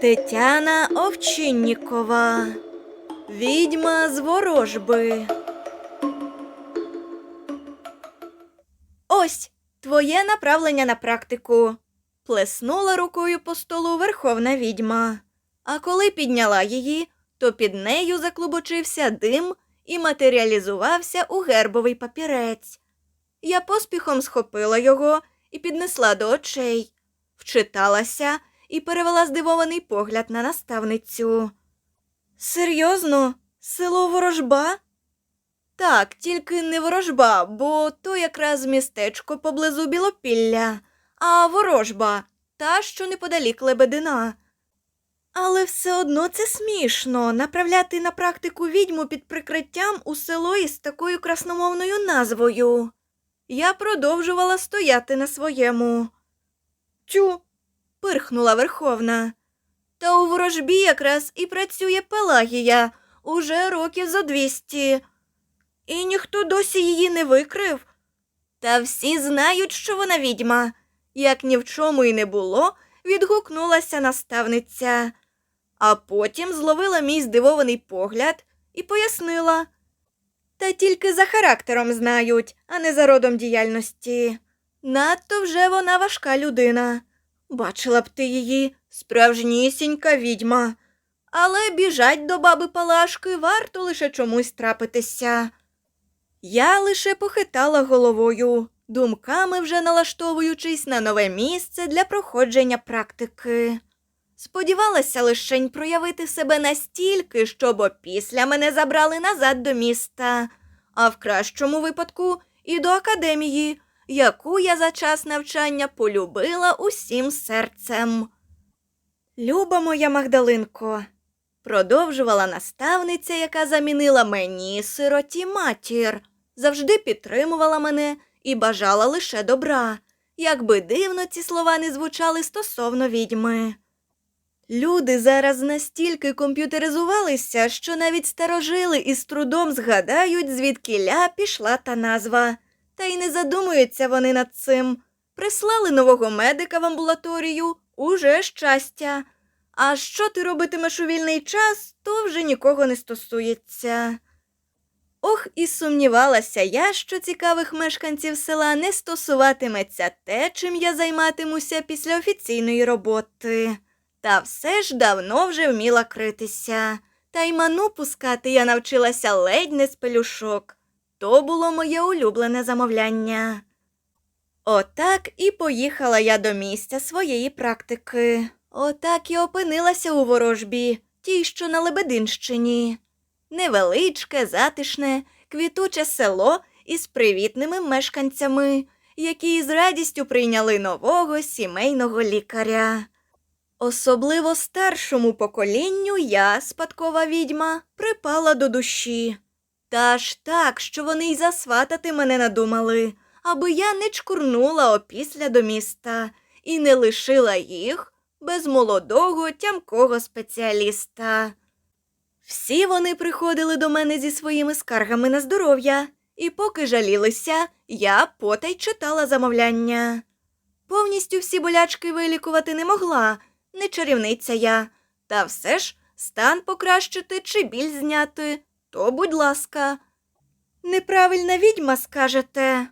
Тетяна Овчиннікова. Відьма з ворожби. Ось твоє направлення на практику. Плеснула рукою по столу верховна відьма. А коли підняла її, то під нею заклубочився дим і матеріалізувався у гербовий папірець. Я поспіхом схопила його і піднесла до очей, вчиталася і перевела здивований погляд на наставницю. Серйозно, село ворожба? Так, тільки не ворожба, бо то якраз містечко поблизу Білопілля, а ворожба та, що неподалік Лебедина. Але все одно це смішно направляти на практику відьму під прикриттям у село із такою красномовною назвою. Я продовжувала стояти на своєму. Тю. Пирхнула Верховна. Та у ворожбі якраз і працює Пелагія уже років зо двісті. І ніхто досі її не викрив. Та всі знають, що вона відьма. Як ні в чому й не було, відгукнулася наставниця, а потім зловила мій здивований погляд і пояснила. Та тільки за характером знають, а не за родом діяльності. Надто вже вона важка людина. Бачила б ти її, справжнісінька відьма. Але біжать до баби Палашки варто лише чомусь трапитися. Я лише похитала головою, думками вже налаштовуючись на нове місце для проходження практики. Сподівалася лишень проявити себе настільки, щоб опісля мене забрали назад до міста, а в кращому випадку і до академії, яку я за час навчання полюбила усім серцем. Люба моя Магдалинко, продовжувала наставниця, яка замінила мені сироті матір, завжди підтримувала мене і бажала лише добра, як би дивно ці слова не звучали стосовно відьми. Люди зараз настільки комп'ютеризувалися, що навіть старожили із трудом згадають, звідкіля пішла та назва. Та й не задумуються вони над цим. Прислали нового медика в амбулаторію уже щастя. А що ти робитимеш у вільний час, то вже нікого не стосується. Ох, і сумнівалася я, що цікавих мешканців села не стосуватиметься те, чим я займатимуся після офіційної роботи. Та все ж давно вже вміла критися. Та й ману пускати я навчилася ледь не з пелюшок. То було моє улюблене замовляння. Отак і поїхала я до місця своєї практики. Отак і опинилася у ворожбі, тій, що на Лебединщині. Невеличке, затишне, квітуче село із привітними мешканцями, які з радістю прийняли нового сімейного лікаря. Особливо старшому поколінню я, спадкова відьма, припала до душі. Та ж так, що вони й засватати мене надумали, аби я не чкурнула опісля до міста і не лишила їх без молодого тямкого спеціаліста. Всі вони приходили до мене зі своїми скаргами на здоров'я, і поки жалілися, я потай читала замовляння. Повністю всі болячки вилікувати не могла, не чарівниця я, та все ж стан покращити чи біль зняти, то будь ласка. Неправильна відьма, скажете.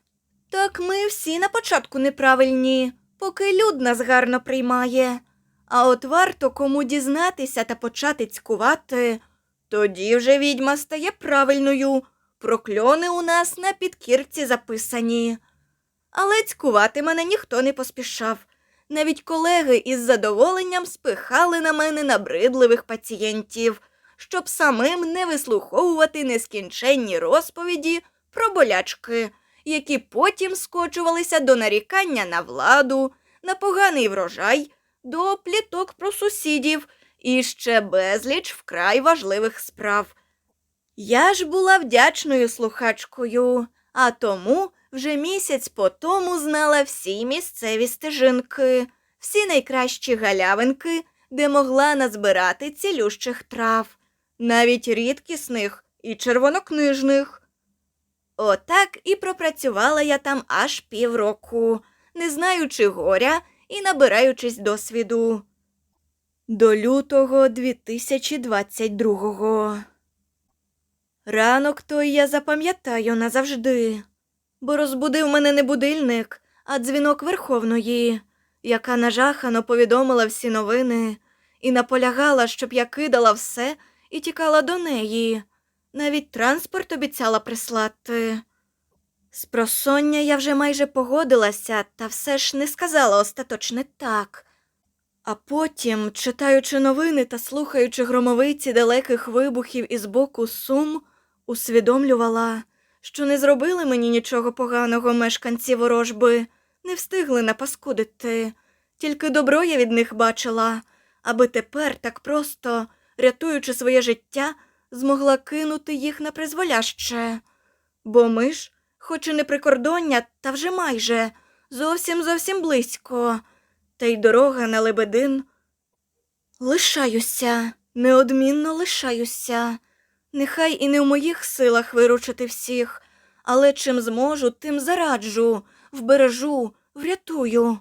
Так ми всі на початку неправильні, поки люд нас гарно приймає. А от варто кому дізнатися та почати цькувати, тоді вже відьма стає правильною. Прокльони у нас на підкірці записані. Але цькувати мене ніхто не поспішав. Навіть колеги із задоволенням спихали на мене набридливих пацієнтів, щоб самим не вислуховувати нескінченні розповіді про болячки, які потім скочувалися до нарікання на владу, на поганий врожай, до пліток про сусідів і ще безліч вкрай важливих справ. Я ж була вдячною слухачкою, а тому вже місяць по тому знала всі місцеві стежинки, всі найкращі галявинки, де могла назбирати цілющих трав, навіть рідкісних і червонокнижних. Отак і пропрацювала я там аж півроку, не знаючи горя і набираючись досвіду. До лютого 2022-го. Ранок той я запам'ятаю назавжди, бо розбудив мене не будильник, а дзвінок Верховної, яка нажахано повідомила всі новини і наполягала, щоб я кидала все і тікала до неї. Навіть транспорт обіцяла прислати. З просоння я вже майже погодилася, та все ж не сказала остаточне так. А потім, читаючи новини та слухаючи громовиці далеких вибухів із боку сум, усвідомлювала, що не зробили мені нічого поганого мешканці ворожби, не встигли напаскудити. Тільки добро я від них бачила, аби тепер так просто, рятуючи своє життя, змогла кинути їх на призволяще. Бо ми ж, хоч і не прикордоння, та вже майже, зовсім зовсім близько, та й дорога на Лебедин. Лишаюся, неодмінно лишаюся. Нехай і не в моїх силах виручити всіх, але чим зможу, тим зараджу, вбережу, врятую.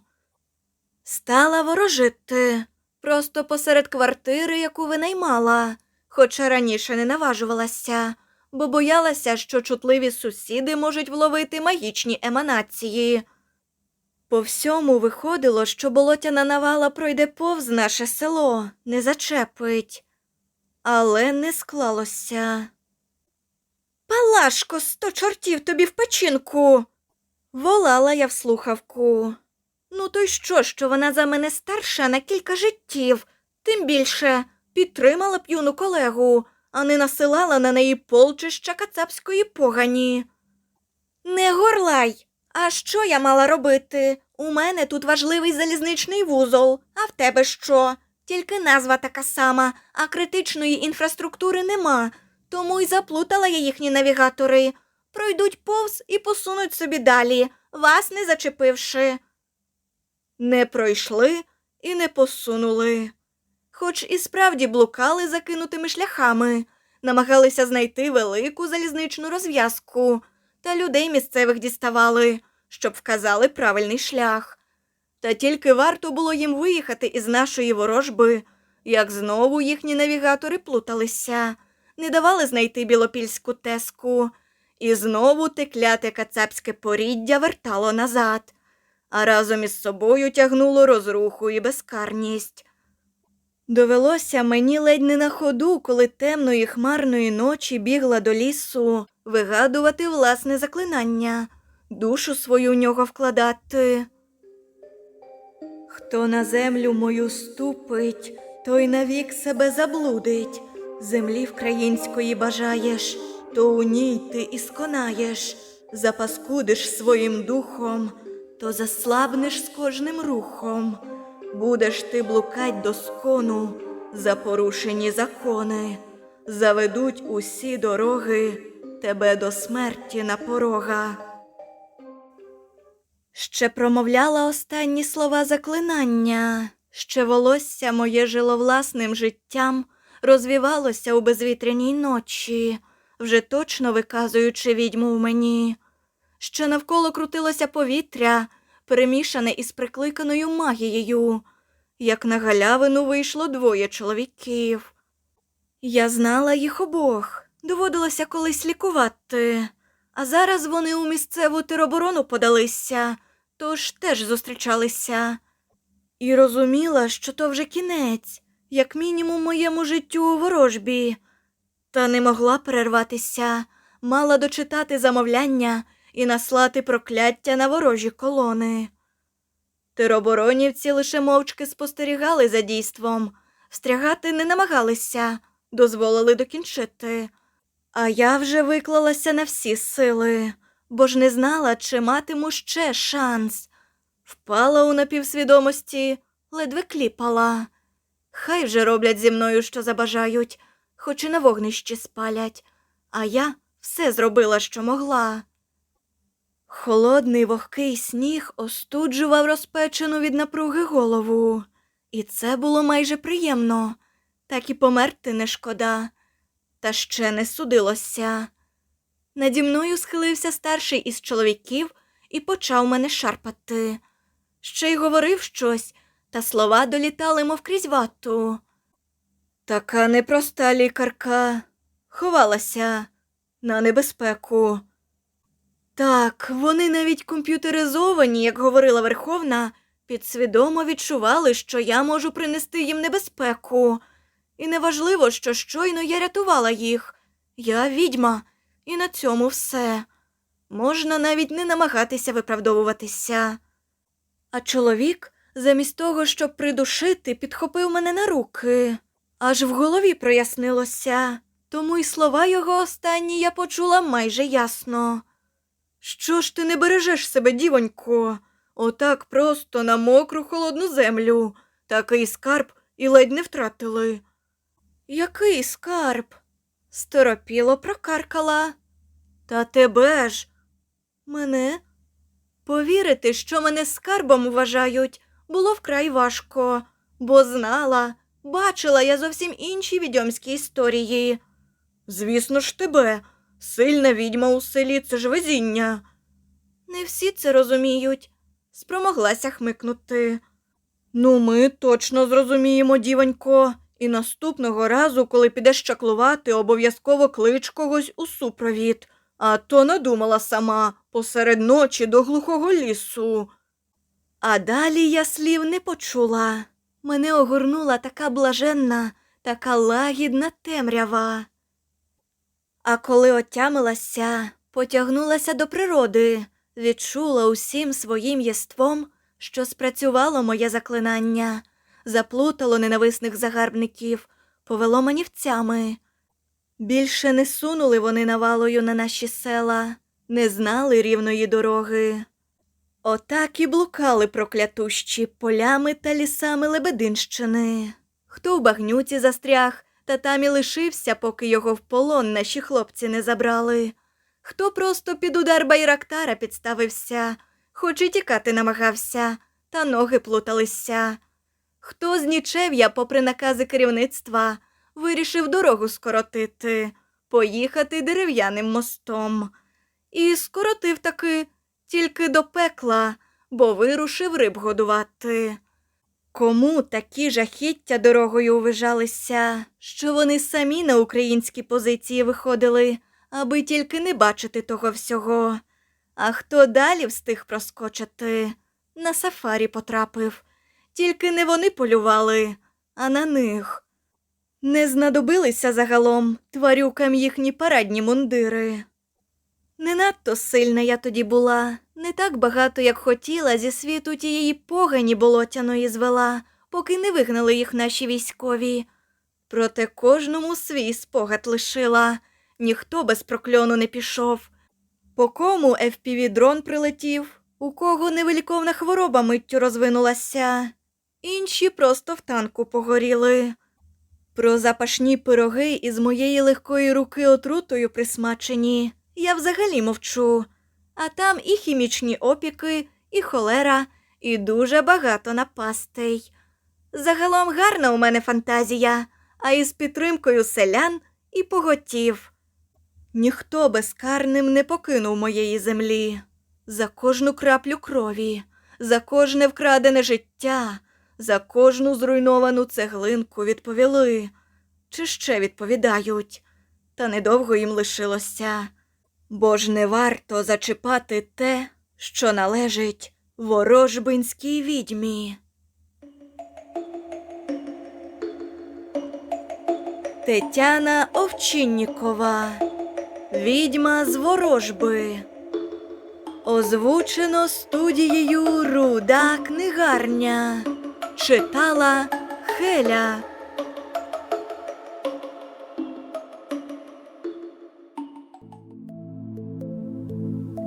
Стала ворожити просто посеред квартири, яку винаймала, хоча раніше не наважувалася, бо боялася, що чутливі сусіди можуть вловити магічні еманації. По всьому виходило, що болотяна навала пройде повз наше село, не зачепить. Але не склалося. Палашко, сто чортів тобі в печінку. Волала я в слухавку. Ну, то й що, що вона за мене старша на кілька життів, тим більше підтримала б юну колегу, а не насилала на неї полчища кацапської погані. Не горлай. А що я мала робити? У мене тут важливий залізничний вузол, а в тебе що? Тільки назва така сама, а критичної інфраструктури нема, тому й заплутала я їхні навігатори. Пройдуть повз і посунуть собі далі, вас не зачепивши. Не пройшли і не посунули. Хоч і справді блукали закинутими шляхами, намагалися знайти велику залізничну розв'язку, та людей місцевих діставали, щоб вказали правильний шлях. Та тільки варто було їм виїхати із нашої ворожби, як знову їхні навігатори плуталися, не давали знайти білопільську теску, і знову те кляте кацапське поріддя вертало назад, а разом із собою тягнуло розруху і безкарність. Довелося мені ледь не на ходу, коли темної хмарної ночі бігла до лісу, вигадувати власне заклинання, душу свою в нього вкладати. Хто на землю мою ступить, той навік себе заблудить. Землі вкраїнської бажаєш, то у ній ти і сконаєш, запаскудиш своїм духом, то заслабнеш з кожним рухом. Будеш ти блукать до скону, за порушені закони, заведуть усі дороги тебе до смерті на порога. Ще промовляла останні слова заклинання, ще волосся моє жило власним життям, розвівалося у безвітряній ночі, вже точно виказуючи відьму в мені. Ще навколо крутилося повітря, перемішане із прикликаною магією, як на галявину вийшло двоє чоловіків. Я знала їх обох, доводилося колись лікувати, а зараз вони у місцеву тероборону подалися, тож теж зустрічалися. І розуміла, що то вже кінець, як мінімум моєму життю у ворожбі. Та не могла перерватися, мала дочитати замовляння і наслати прокляття на ворожі колони. Тероборонівці лише мовчки спостерігали за дійством, встрягати не намагалися, дозволили докінчити. А я вже виклалася на всі сили, бо ж не знала, чи матиму ще шанс. Впала у напівсвідомості, ледве кліпала. Хай вже роблять зі мною, що забажають, хоч і на вогнищі спалять, а я все зробила, що могла. Холодний вогкий сніг остуджував розпечену від напруги голову, і це було майже приємно, так і померти не шкода, та ще не судилося. Наді мною схилився старший із чоловіків і почав мене шарпати. Ще й говорив щось, та слова долітали, мов крізь вату. Така непроста лікарка ховалася на небезпеку. Так, вони навіть комп'ютеризовані, як говорила Верховна, підсвідомо відчували, що я можу принести їм небезпеку. І неважливо, що щойно я рятувала їх. Я відьма, і на цьому все. Можна навіть не намагатися виправдовуватися. А чоловік, замість того, щоб придушити, підхопив мене на руки. Аж в голові прояснилося, тому й слова його останні я почула майже ясно. Що ж ти не бережеш себе, дівонько? Отак просто на мокру холодну землю. Такий скарб і ледь не втратили. Який скарб? Сторопіло прокаркала. Та тебе ж. Мене? Повірити, що мене скарбом вважають, було вкрай важко, бо знала, бачила я зовсім інші відьомські історії. Звісно ж, тебе. Сильна відьма у селі це ж везіння. Не всі це розуміють, спромоглася хмикнути. Ну, ми точно зрозуміємо, дівонько, і наступного разу, коли підеш чаклувати, обов'язково клич когось у супровід, а то надумала сама посеред ночі до глухого лісу. А далі я слів не почула. Мене огорнула така блаженна, така лагідна темрява. А коли отямилася, потягнулася до природи, відчула усім своїм єством, що спрацювало моє заклинання, заплутало ненависних загарбників, повело манівцями. Більше не сунули вони навалою на наші села, не знали рівної дороги. Отак і блукали проклятущі полями та лісами Лебединщини. Хто в багнюці застряг, та там і лишився, поки його в полон наші хлопці не забрали. Хто просто під удар байрактара підставився, хоч і тікати намагався, та ноги плуталися. Хто з нічев'я, попри накази керівництва, вирішив дорогу скоротити, поїхати дерев'яним мостом. І скоротив таки тільки до пекла, бо вирушив риб годувати. Кому такі жахіття дорогою увижалися, що вони самі на українські позиції виходили, аби тільки не бачити того всього. А хто далі встиг проскочити, на сафарі потрапив. Тільки не вони полювали, а на них. Не знадобилися загалом тварюкам їхні парадні мундири. Не надто сильна я тоді була, не так багато, як хотіла, зі світу тієї погані болотяної звела, поки не вигнали їх наші військові. Проте кожному свій спогад лишила, ніхто без прокльону не пішов. По кому FPV-дрон прилетів, у кого невиліковна хвороба миттю розвинулася, інші просто в танку погоріли. Про запашні пироги із моєї легкої руки отрутою присмачені я взагалі мовчу. А там і хімічні опіки, і холера, і дуже багато напастей. Загалом гарна у мене фантазія, а із підтримкою селян і поготів. Ніхто безкарним не покинув моєї землі. За кожну краплю крові, за кожне вкрадене життя, за кожну зруйновану цеглинку відповіли, чи ще відповідають, та недовго їм лишилося. Бо ж не варто зачіпати те, що належить ворожбинській відьмі. Тетяна Овчиннікова Відьма з ворожби. Озвучено студією Руда книгарня. Читала Хеля.